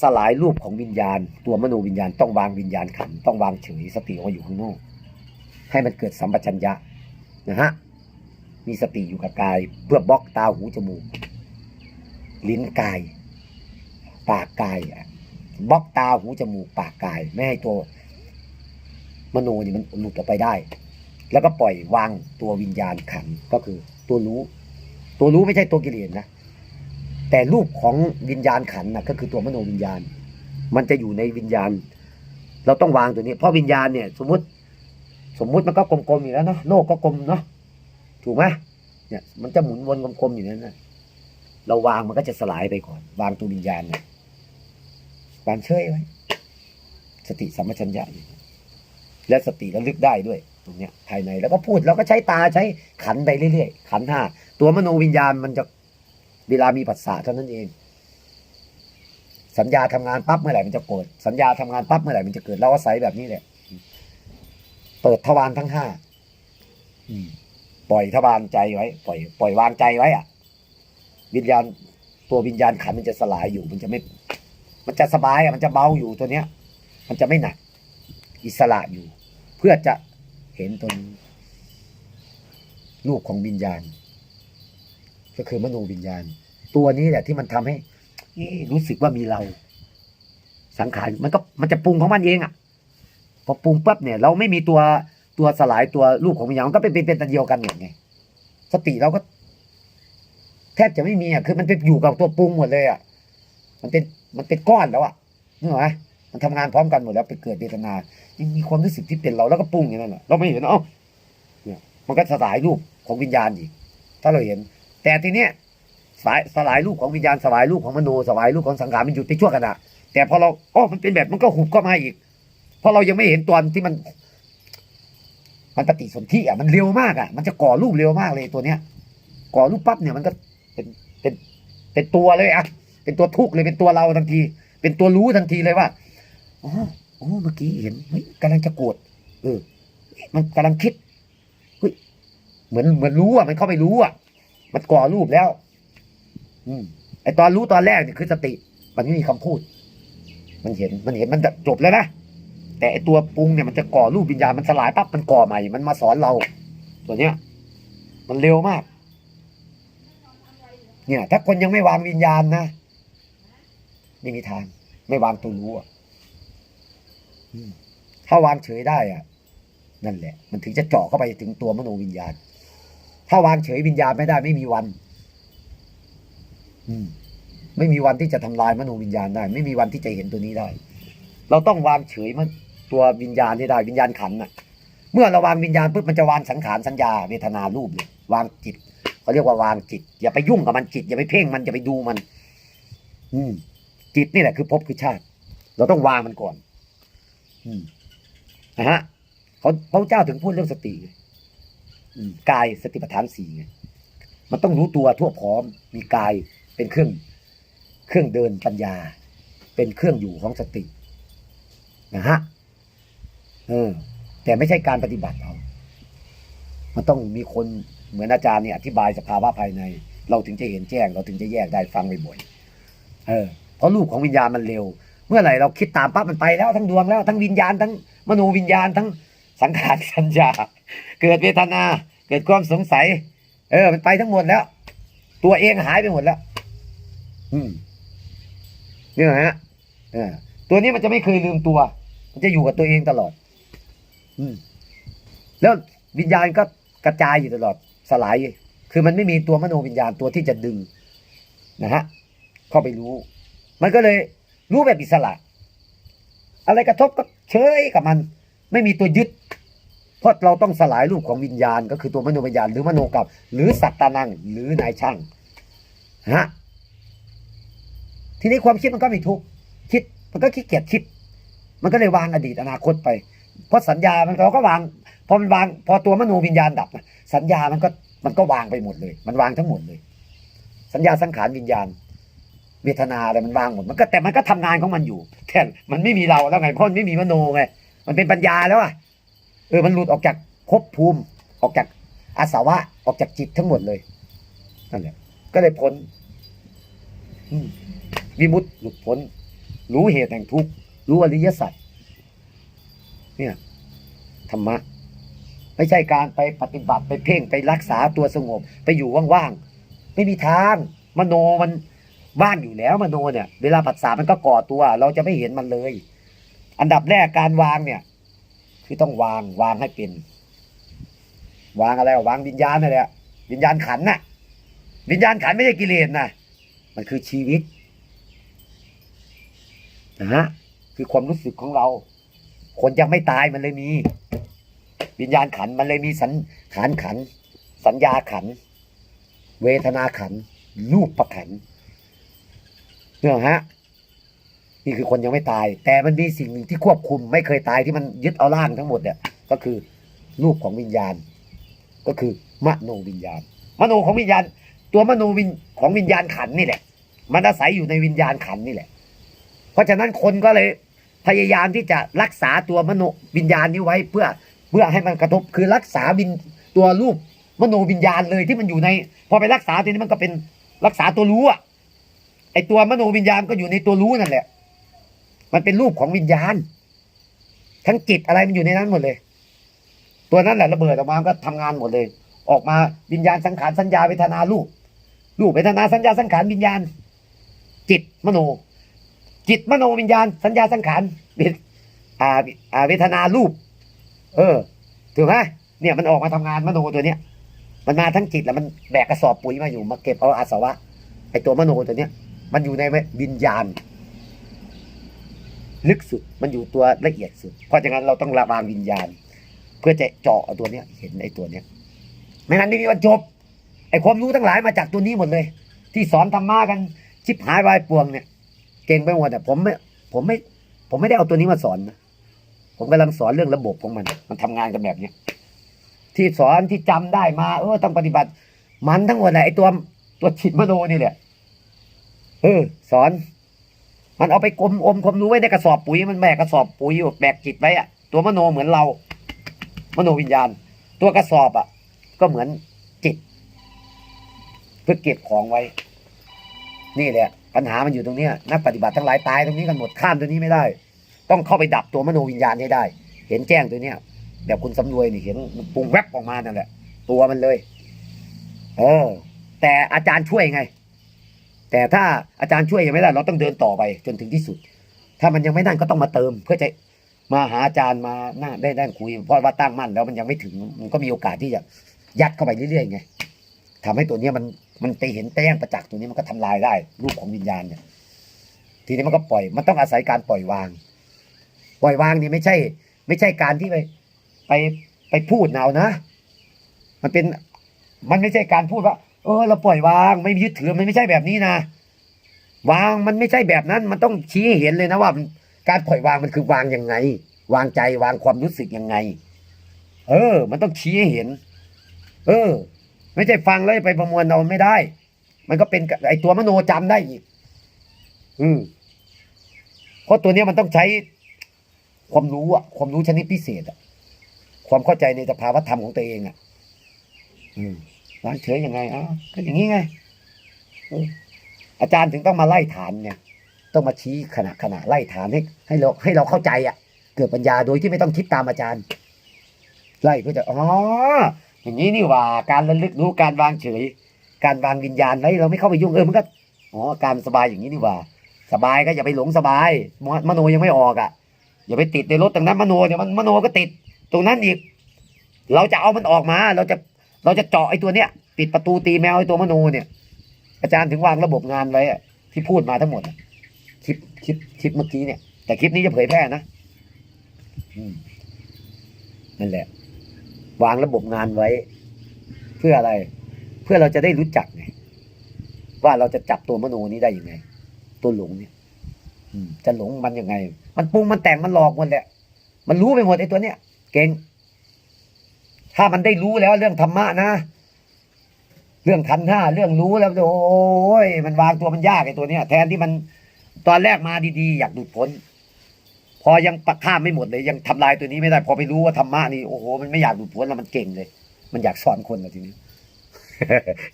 สลายรูปของวิญญาณ ตัวมโนวิญญาณต้องวางวิญญาณขันต้องวางเฉยสติออกมาอยู่ข้างนอก ให้มันเกิดสัมปชัญญะนะฮะมีสติอยู่กับกาย เพื่อบล็อกตาหูจมูก ลิ้นกาย ปากกายบล็อกตาหูจมูกปากกาย ไม่ให้ตัว มโนนี่มันหลุดออกไปได้ แล้วก็ปล่อยวางตัววิญญาณขันก็คือ ตัวรู้ ตัวรู้ไม่ใช่ตัวกิเลสนะ แต่รูปของวิญญาณขันนะก็คือตัวมโนวิญญาณ มันจะอยู่ในวิญญาณ เราต้องวางตัวนี้ เพราะวิญญาณเนี่ย สมมติ สมมุติมันก็กลมๆอยู่แล้วเนาะโลกก็กลมเนาะถูกไหมเนี่ย มันจะหมุนวนกลมๆอยู่นั่นนะเราวางมันก็จะสลายไปก่อน วางตัววิญญาณเนี่ยวางเฉยไว้สติสัมปชัญญะอยู่และสติระลึกได้ด้วยตรงเนี้ยภายในแล้วก็พูดแล้วก็ใช้ตาใช้ขันไปเรื่อยๆขันห้าตัวมโนวิญญาณมันจะ เวลามีผัสสะเท่านั้นเอง สัญญาทำงานปั๊บเมื่อไหร่มันจะเกิด สัญญาทำงานปั๊บเมื่อไหร่มันจะเกิดเราอาศัยแบบนี้แหละเปิดทวารทั้งห้าปล่อยทวารใจไว้ ปล่อย ปล่อยวางใจไว้อะวิญญาณตัววิญญาณขันมันจะสลายอยู่ มันจะไม่ มันจะสบายอะมันจะเบาอยู่ตัวเนี้ย มันจะไม่หนัก อิสระอยู่ เพื่อจะเห็นตัวนี้รูปของวิญญาณ ก็คือมโนวิญญาณ ตัวนี้แหละที่มันทำให้รู้สึกว่ามีเรา สังขารมันก็มันจะปรุงของมันเองอะพอปรุงปั๊บเนี่ย เราไม่มีตัวตัวสลายตัวรูปของวิญญาณก็เป็นเป็นเป็นตัวเดียวกันอย่างไงสติเราก็ แทบจะไม่มีอะคือมันเป็นอยู่กับตัวปรุงหมดเลยอะมันเป็นมันเป็นก้อนแล้วอะนึกไหมมันทำงานพร้อมกันหมดแล้วไปเกิดเวทนายังมีความรู้สึกที่เป็นเราแล้วก็ปรุงอย่างนั้นแหละเราไม่เห็นเอ้าเนี่ย มันก็สลายรูปของวิญญาณอีกถ้าเราเห็น แต่ทีเนี้ยสายสลายรูปของวิญญาณสลายรูปของมโนสลายรูปของสังขารมันหยุดไปชั่วขณะแต่พอเราอ๋อมันเป็นแบบมันก็หุบเข้ามาอีกเพราะเรายังไม่เห็นตัวที่มัน มันปฏิสนธิอะมันเร็วมากอะ มันจะก่อรูปเร็วมากเลยตัวเนี้ย ก่อรูปปั๊บเนี่ยมันก็เป็นเป็นเป็นตัวเลยอะเป็นตัวทุกข์เลยเป็นตัวเราทันที เป็นตัวรู้ทันทีเลยว่าอ๋อโอ้เมื่อกี้เห็นเฮ้ยกำลังจะโกรธเออ มันกำลังคิดเฮ้ยเหมือนเหมือนรู้อะมันเข้าไปรู้อะ มันก่อรูปแล้ว อืมไอตอนรู้ตอนแรกเนี่ยคือสติ มันไม่มีคำพูด มันเห็นมันเห็นมันจะจบแล้วนะแต่ไอตัวปรุงเนี่ยมันจะก่อรูปวิญญาณมันสลายปั๊บมันก่อใหม่มันมาสอนเรา ตัวเนี้ย มันเร็วมาก เนี่ย ถ้าคนยังไม่วางวิญญาณนะไม่มีทาง ไม่วางตัวรู้อะอืมถ้าวางเฉยได้อะ นั่นแหละ มันถึงจะเจาะเข้าไปถึงตัวมโนวิญญาณ ถ้าวางเฉยวิญญาณไม่ได้ไม่มีวัน อืม ไม่มีวันที่จะทำลายมโนวิญญาณได้ ไม่มีวันที่จะเห็นตัวนี้ได้ เราต้องวางเฉยมันตัววิญญาณให้ได้วิญญาณขันน่ะ เมื่อเราวางวิญญาณปุ๊บมันจะวางสังขารสัญญาเวทนารูปเลยวางจิตเขาเรียกว่าวางจิต อย่าไปยุ่งกับมันจิต อย่าไปเพ่งมันอย่าไปดูมัน อืม จิตนี่แหละคือภพคือชาติ เราต้องวางมันก่อน อืมนะฮะเขาพระเจ้าถึงพูดเรื่องสติ กายสติปัฏฐานสี่ไงมันต้องรู้ตัวทั่วพร้อม มีกายเป็นเครื่องเครื่องเดินปัญญา เป็นเครื่องอยู่ของสตินะฮะเออ แต่ไม่ใช่การปฏิบัติเอา มันต้องมีคนเหมือนอาจารย์เนี่ยอธิบายสภาวะภายใน เราถึงจะเห็นแจ้ง เราถึงจะแยกได้ฟังบ่อยๆเออเพราะรูปของวิญญาณมันเร็ว เมื่อไหร่เราคิดตามปั๊บมันไปแล้วทั้งดวงแล้วทั้งวิญญาณทั้งมโนวิญญาณทั้ง สังขารสัญญา เกิดเวทนา เกิดความสงสัย เออ มันไปทั้งหมดแล้ว ตัวเองหายไปหมดแล้ว อืมนี่นะฮะเออ ตัวนี้มันจะไม่เคยลืมตัว มันจะอยู่กับตัวเองตลอด อืม แล้ววิญญาณก็กระจายอยู่ตลอด สลาย คือมันไม่มีตัวมโนวิญญาณตัวที่จะดึง นะฮะ เข้าไปรู้ มันก็เลยรู้แบบอิสระ อะไรกระทบก็เฉยกับมัน ไม่มีตัวยึด เพราะเราต้องสลายรูปของวิญญาณ ก็คือตัวมโนวิญญาณหรือมโนกับหรือสัตตานัง หรือนายช่างฮะทีนี้ความคิดมันก็ไม่ทุกคิดมันก็ขี้เกียจคิด มันก็เลยวางอดีตอนาคตไป เพราะสัญญามันเราก็วางพอมันวาง พอตัวมโนวิญญาณดับนะสัญญามันก็มันก็วางไปหมดเลย มันวางทั้งหมดเลย สัญญาสังขารวิญญาณเวทนาอะไรมันวางหมดมันก็แต่มันก็ทำงานของมันอยู่แต่มันไม่มีเราแล้วไงเพราะมันไม่มีมโนไง มันเป็นปัญญาแล้วอะเออมันหลุดออกจากภพภูมิออกจากอาสวะออกจากจิตทั้งหมดเลยนั่นแหละก็เลยพ้นมวิมุตติหลุดพ้น รู้เหตุแห่งทุกข์รู้อริยสัจเนี่ยธรรมะ ไม่ใช่การไปปฏิบัติไปเพ่งไปรักษาตัวสงบ ไปอยู่ว่างๆไม่มีทาง มโนมันว่างอยู่แล้วมโนเนี่ย เวลาผัสสะมันก็ก่อตัว เราจะไม่เห็นมันเลย อันดับแรกการวางเนี่ย คือต้องวางวางให้เป็น วางอะไรวางวิญญาณนั่นแหละวิญญาณขันน่ะ วิญญาณขันไม่ใช่กิเลสนะมันคือชีวิตนะฮะคือความรู้สึกของเรา คนยังไม่ตายมันเลยมี วิญญาณขันมันเลยมีสันขานขัน สัญญาขัน เวทนาขันรูปประขันเนี่ยฮะ นี่คือคนยังไม่ตาย แต่มันมีสิ่งหนึ่งที่ควบคุม ไม่เคยตายที่มันยึดเอาร่างทั้งหมดเนี่ยก็คือรูปของวิญญาณ ก็คือมโนวิญญาณ มโนของวิญญาณ ตัวมโนวิญของวิญญาณขันนี่แหละ มันอาศัยอยู่ในวิญญาณขันนี่แหละ เพราะฉะนั้นคนก็เลยพยายามที่จะรักษาตัวมโนวิญญาณนี้ไว้เพื่อเพื่อให้มันกระทบคือรักษาวินตัวรูปมโนวิญญาณเลยที่มันอยู่ใน พอไปรักษาทีนี้มันก็เป็นรักษาตัวรู้อะไอตัวมโนวิญญาณก็อยู่ในตัวรู้นั่นแหละ มันเป็นรูปของวิญญาณ ทั้งจิตอะไรมันอยู่ในนั้นหมดเลย ตัวนั้นแหละระเบิดออกมาก็ทำงานหมดเลย ออกมาวิญญาณสังขารสัญญาเวทนารูปรูปเวทนาสัญญาสังขารวิญญาณ จิตมโน จิตมโนวิญญาณ สัญญาสังขารเวทอ่าอ่าเวทนารูป เออถูกไหมเนี่ยมันออกมาทำงานมโนตัวเนี้ย มันมาทั้งจิตแล้วมันแบกกระสอบปุ๋ยมาอยู่มาเก็บเอาอาสวะไอตัวมโนตัวเนี้ย มันอยู่ในวิญญาณ ลึกสุดมันอยู่ตัวละเอียดสุด เพราะฉะนั้นเราต้องระวางวิญญาณ เพื่อจะเจาะเอาตัวเนี้ยเห็นไอ้ตัวเนี้ยไม่งั้นไม่มีวันจบไอ้ความรู้ทั้งหลายมาจากตัวนี้หมดเลย ที่สอนธรรมะกันชิบหายวายปวงเนี่ย เก่งไปหมดแต่ผมไม่ผมไม่ ผมไม่ได้เอาตัวนี้มาสอนนะผมกำลังสอนเรื่องระบบของมัน มันทำงานกันแบบเนี้ยที่สอนที่จำได้มา เออต้องปฏิบัติ มันทั้งหมดแหละไอ้ตัวตัวจิตมโนนี่แหละเออสอน มันเอาไปกลมอมความรู้ไว้ในกระสอบปุ๋ยมันแบกกระสอบปุ๋ยอยู่แบกจิตไว้อะตัวมโนเหมือนเรา มโนวิญญาณ ตัวกระสอบอะ ก็เหมือนจิต เพื่อเก็บของไว้ นี่แหละ ปัญหามันอยู่ตรงเนี้ยนักปฏิบัติทั้งหลายตายตรงนี้กันหมดข้ามตัวนี้ไม่ได้ ต้องเข้าไปดับตัวมโนวิญญาณให้ได้ เห็นแจ้งตัวเนี้ยแบบคุณสำรวยนี่เห็นมันปรุงแวบออกมานั่นแหละ ตัวมันเลย เออ แต่อาจารย์ช่วยไง แต่ถ้าอาจารย์ช่วยยังไม่ได้ เราต้องเดินต่อไปจนถึงที่สุด ถ้ามันยังไม่นั่นก็ต้องมาเติม เพื่อจะมาหาอาจารย์มานั่งได้ได้คุยเพราะว่าตั้งมั่นแล้วมันยังไม่ถึงมันก็มีโอกาสที่จะยัดเข้าไปเรื่อยๆไงทำให้ตัวเนี้ยมันมันไปเห็นแจ้งประจักษ์ตัวนี้มันก็ทำลายได้ รูปของวิญญาณเนี่ย ทีนี้มันก็ปล่อย มันต้องอาศัยการปล่อยวาง ปล่อยวางนี่ไม่ใช่ ไม่ใช่การที่ไปไปไปพูดเอานะ มันเป็นมันไม่ใช่การพูดว่า เออ เราปล่อยวางไม่ยึดถือมันไม่ใช่แบบนี้นะวางมันไม่ใช่แบบนั้น มันต้องชี้ให้เห็นเลยนะว่า การปล่อยวางมันคือวางยังไง วางใจวางความรู้สึกยังไง เออ มันต้องชี้ให้เห็น เออ ไม่ใช่ฟังแล้วไปประมวลเอาไม่ได้ มันก็เป็นไอตัวมโนจำได้อีก อืมเพราะตัวเนี้ยมันต้องใช้ความรู้อะความรู้ชนิดพิเศษอะความเข้าใจในสภาวธรรมของตัวเองอะอืม วางเฉยยังไงอ้าวก็อย่างนี้ไงอาจารย์ถึงต้องมาไล่ฐานเนี่ย ต้องมาชี้ขณะขณะไล่ฐานให้ให้เราให้เราเข้าใจอะเกิดปัญญาโดยที่ไม่ต้องคิดตามอาจารย์ ไล่เพื่อจะอ๋ออย่างนี้นี่ว่า การระลึกรู้การวางเฉย การวางวิญญาณไว้เราไม่เข้าไปยุ่งเออมันก็อ๋อการสบายอย่างนี้นี่ว่า สบายก็อย่าไปหลงสบายมมโนยังไม่ออกอะอย่าไปติดในรถตรงนั้นมโนเนี่ยมันมโนก็ติด ตรงนั้นอีก เราจะเอามันออกมา เราจะ เราจะเจาะไอ้ตัวเนี้ยปิดประตูตีแมวไอ้ตัวมโนเนี่ย อาจารย์ถึงวางระบบงานไว้อะที่พูดมาทั้งหมดคลิปคลิปคลิปเมื่อกี้เนี่ย แต่คลิปนี้จะเผยแพร่นะอืมนั่นแหละ วางระบบงานไว้ เพื่ออะไร เพื่อเราจะได้รู้จักไงว่าเราจะจับตัวมโนนี้ได้ยังไง ตัวหลงเนี่ยอืมจะหลงมันยังไง มันปรุงมันแต่งมันหลอกหมดแหละ มันรู้ไปหมดไอ้ตัวเนี้ยเก่ง ถ้ามันได้รู้แล้วเรื่องธรรมะนะ เรื่องทันห้าเรื่องรู้แล้วโอ้ยมันวางตัวมันยากไอ้ตัวเนี้ย แทนที่มันตอนแรกมาดีๆ อยากหลุดพ้น พอยังปะข้ามไม่หมดเลย ยังทำลายตัวนี้ไม่ได้ พอไปรู้ว่าธรรมะนี่โอ้โหมันไม่อยากหลุดพ้นแล้วมันเก่งเลย มันอยากสอนคนแล้วทีนี้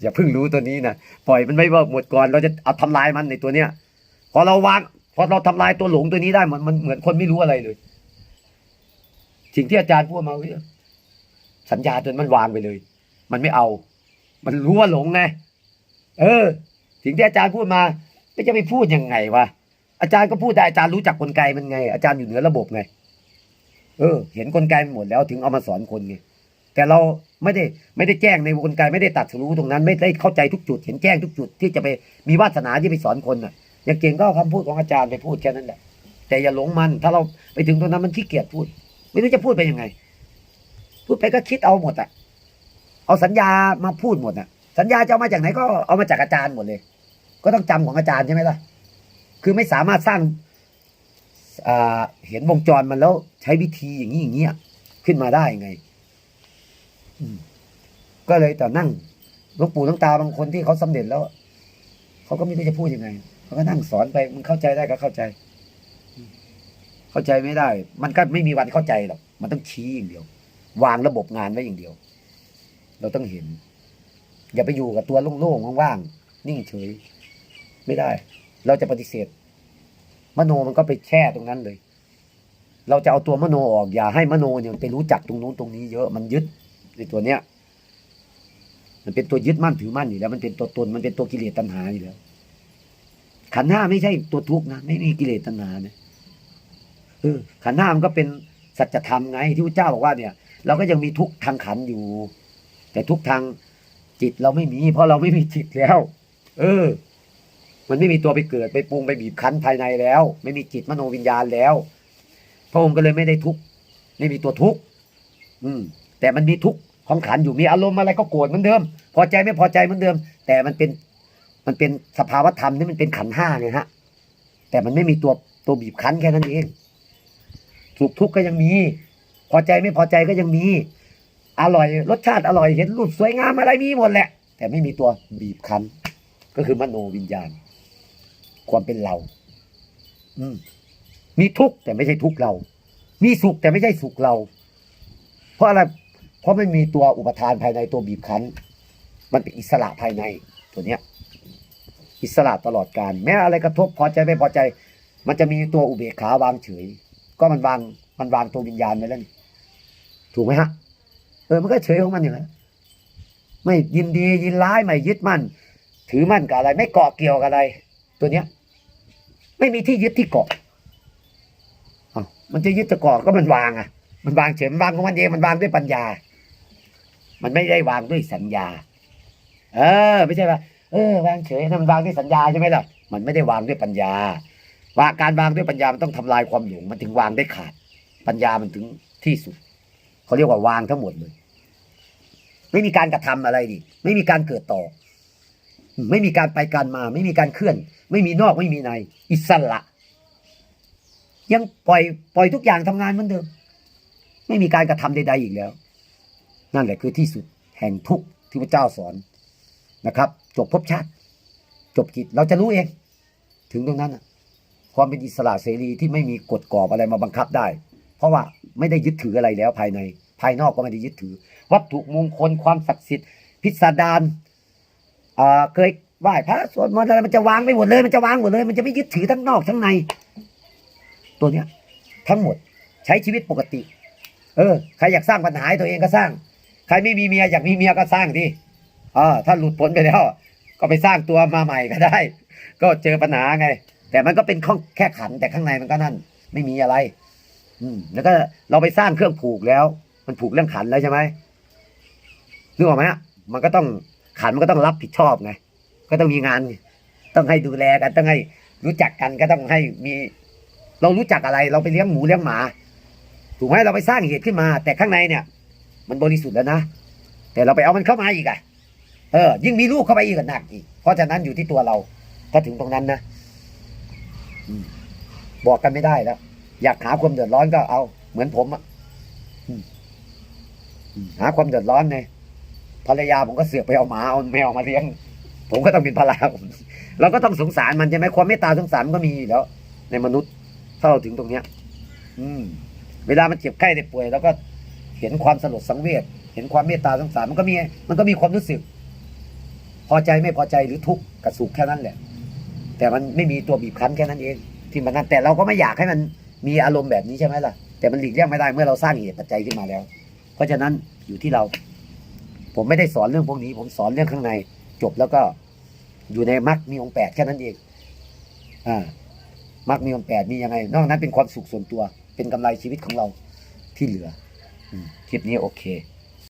อย่าเพิ่งรู้ตัวนี้นะปล่อยมันไม่ว่าหมดก่อน เราจะเอาทำลายมันในตัวเนี้ยพอเราวางพอเราทำลายตัวหลงตัวนี้ได้มันมันเหมือนคนไม่รู้อะไรเลย สิ่งที่อาจารย์พูดมาเว้ย สัญญาจนมันวางไปเลย มันไม่เอา มันรู้ว่าหลงไง เออสิ่งที่อาจารย์พูดมาไม่จะไปพูดยังไงวะ อาจารย์ก็พูดได้อาจารย์รู้จักกลไกมันไง อาจารย์อยู่เหนือระบบไง เออ เห็นกลไกมันหมดแล้วถึงเอามาสอนคนไง แต่เราไม่ได้ไม่ได้แจ้งในกลไกไม่ได้ตัดรู้ตรงนั้น ไม่ได้เข้าใจทุกจุด เห็นแจ้งทุกจุดที่จะไปมีวาสนาที่ไปสอนคนน่ะ อย่างเก่งก็เอาคำพูดของอาจารย์ไปพูดแค่นั้นแหละ แต่อย่าหลงมัน ถ้าเราไปถึงตรงนั้นมันขี้เกียจพูด ไม่รู้จะพูดไปยังไง พูดไปก็คิดเอาหมดอะ เอาสัญญามาพูดหมดอะ สัญญาจะเอามาจากไหนก็เอามาจากอาจารย์หมดเลย ก็ต้องจำของอาจารย์ใช่ไหมล่ะ คือไม่สามารถสร้างอ่าเห็นวงจรมันแล้วใช้วิธีอย่างนี้อย่างเงี้ยขึ้นมาได้ไงก็เลยแต่นั่งหลวงปู่หลวงตาบางคนที่เขาสำเร็จแล้ว เขาก็ไม่รู้จะพูดยังไงเขาก็นั่งสอนไปมึงเข้าใจได้ก็เข้าใจ เข้าใจไม่ได้ มันก็ไม่มีวันเข้าใจหรอกมันต้องชี้อย่างเดียว วางระบบงานไว้อย่างเดียว เราต้องเห็น อย่าไปอยู่กับตัวโล่งๆว่างๆนิ่งเฉย ไม่ได้ เราจะปฏิเสธ มโนมันก็ไปแช่ตรงนั้นเลย เราจะเอาตัวมโนออก อย่าให้มโนเนี่ยไปรู้จักตรงนู้นตรงนี้เยอะมันยึดในตัวเนี้ยมันเป็นตัวยึดมั่นถือมั่นอยู่แล้ว มันเป็นตัวตนมันเป็นตัวกิเลสตัณหาอยู่แล้ว ขันห้าไม่ใช่ตัวทุกข์นะไม่มีกิเลสตัณหาเนี่ยเออขันห้ามันก็เป็นสัจธรรมไงที่พระเจ้าบอกว่าเนี่ย เราก็ยังมีทุกทางขันอยู่ แต่ทุกทางจิตเราไม่มี เพราะเราไม่มีจิตแล้ว เออ มันไม่มีตัวไปเกิดไปปรุงไปบีบคั้นภายในแล้ว ไม่มีจิตมโนวิญญาณแล้ว พระองค์ก็เลยไม่ได้ทุกไม่มีตัวทุกอืม แต่มันมีทุกของขันอยู่มีอารมณ์อะไรก็โกรธเหมือนเดิม พอใจไม่พอใจเหมือนเดิม แต่มันเป็นมันเป็นสภาวธรรมที่มันเป็นขันห้าเนี่ยฮะ แต่มันไม่มีตัวตัวบีบคั้นแค่นั้นเองสุขทุกข์ก็ยังมี พอใจไม่พอใจก็ยังมี อร่อยรสชาติอร่อยเห็นรูปสวยงามอะไรมีหมดแหละ แต่ไม่มีตัวบีบคั้น ก็คือมโนวิญญาณ ความเป็นเรา อืมมีทุกข์แต่ไม่ใช่ทุกข์เรา มีสุขแต่ไม่ใช่สุขเรา เพราะอะไร เพราะไม่มีตัวอุปทานภายในตัวบีบคั้น มันเป็นอิสระภายในตัวเนี้ย อิสระตลอดการ แม้อะไรกระทบพอใจไม่พอใจ มันจะมีตัวอุเบกขาวางเฉย ก็มันวางมันวางตัววิญญาณไว้แล้วนี่ ถูกไหมฮะเออมันก็เฉยของมันอย่างนั้นไม่ยินดียินร้ายไม่ยึดมั่น ถือมั่นกับอะไร ไม่เกาะเกี่ยวกับอะไร ตัวเนี้ย ไม่มีที่ยึดที่เกาะอมันจะยึดจะเกาะก็มันวางอะ มันวางเฉยมันวางของมันเองมันวางด้วยปัญญา มันไม่ได้วางด้วยสัญญา เออ ไม่ใช่ว่าเออวางเฉยนะมันวางด้วยสัญญาใช่ไหมล่ะมันไม่ได้วางด้วยปัญญาว่าการวางด้วยปัญญามันต้องทำลายความหลงมันถึงวางได้ขาด ปัญญามันถึงที่สุด เขาเรียกว่าวางทั้งหมดเลย ไม่มีการกระทำอะไรดิไม่มีการเกิดต่อ ไม่มีการไปการมา ไม่มีการเคลื่อน ไม่มีนอกไม่มีใน อิสระ ยังปล่อยปล่อยทุกอย่างทำงานเหมือนเดิม ไม่มีการกระทำใด ๆอีกแล้ว นั่นแหละคือที่สุดแห่งทุกข์ที่พระเจ้าสอนนะครับ จบภพชาติ จบกิจเราจะรู้เอง ถึงตรงนั้นนะความเป็นอิสระเสรีที่ไม่มีกฎกรอบอะไรมาบังคับได้ เพราะว่าไม่ได้ยึดถืออะไรแล้วภายใน ภายนอกก็ไม่ได้ยึดถือ วัตถุมงคลความศักดิ์สิทธิ์ พิสดารเคยไหว้พระสวดมนต์อะไรมันจะวางไปหมดเลย มันจะวางหมดเลย มันจะไม่ยึดถือทั้งนอกทั้งใน ตัวเนี้ย ทั้งหมดใช้ชีวิตปกติ เออใครอยากสร้างปัญหาตัวเองก็สร้าง ใครไม่มีเมียอยากมีเมียก็สร้างดิอ่าถ้าหลุดพ้นไปแล้ว ก็ไปสร้างตัวมาใหม่ก็ได้ ก็เจอปัญหาไง แต่มันก็เป็นข้องแค่ขันแต่ข้างในมันก็นั่น ไม่มีอะไร อืมแล้วก็เราไปสร้างเครื่องผูกแล้ว มันผูกเรื่องขันแล้วใช่ไหมนึกออกไหมฮะมันก็ต้องขันมันก็ต้องรับผิดชอบไงก็ต้องมีงาน ต้องให้ดูแลกันต้องให้รู้จักกันก็ต้องให้มี เรารู้จักอะไร เราไปเลี้ยงหมูเลี้ยงหมาถูกไหมเราไปสร้างเหตุขึ้นมา แต่ข้างในเนี่ย มันบริสุทธิ์แล้วนะแต่เราไปเอามันเข้ามาอีกอะเออ ยิ่งมีลูกเข้าไปอีกหนักอีก เพราะฉะนั้นอยู่ที่ตัวเรา ถ้าถึงตรงนั้นนะบอกกันไม่ได้แล้ว อยากหาความเดือดร้อนก็เอา เหมือนผมอะอืมอืม หาความเดือดร้อนไงภรรยาผมก็เสือกไปเอาหมาเอาแมวมาเลี้ยง ผมก็ต้องเป็นภรรยาผมเราก็ต้องสงสารมันใช่ไหมความเมตตาสงสารมันก็มีแล้ว ในมนุษย์ถ้าเราถึงตรงเนี้ย อืม เวลามันเจ็บไข้ได้ป่วยเราก็เห็นความสลดสังเวชเห็นความเมตตาสงสารมันก็มี มันก็มีความรู้สึก พอใจไม่พอใจหรือทุกข์กับสุขแค่นั้นแหละ แต่มันไม่มีตัวบีบคั้นแค่นั้นเอง ที่มันนั่นแต่เราก็ไม่อยากให้มันมีอารมณ์แบบนี้ใช่ไหมล่ะแต่มันหลีกเลี่ยงไม่ได้เมื่อเราสร้างเหตุปัจจัยขึ้นมาแล้ว เพราะฉะนั้นอยู่ที่เรา ผมไม่ได้สอนเรื่องพวกนี้ ผมสอนเรื่องข้างใน จบแล้วก็อยู่ในมรรคมีองค์แปดแค่นั้นเอง อ่ามรรคมีองค์แปดมียังไง นอกนั้นเป็นความสุขส่วนตัว เป็นกำไรชีวิตของเราที่เหลือ คลิปนี้โอเค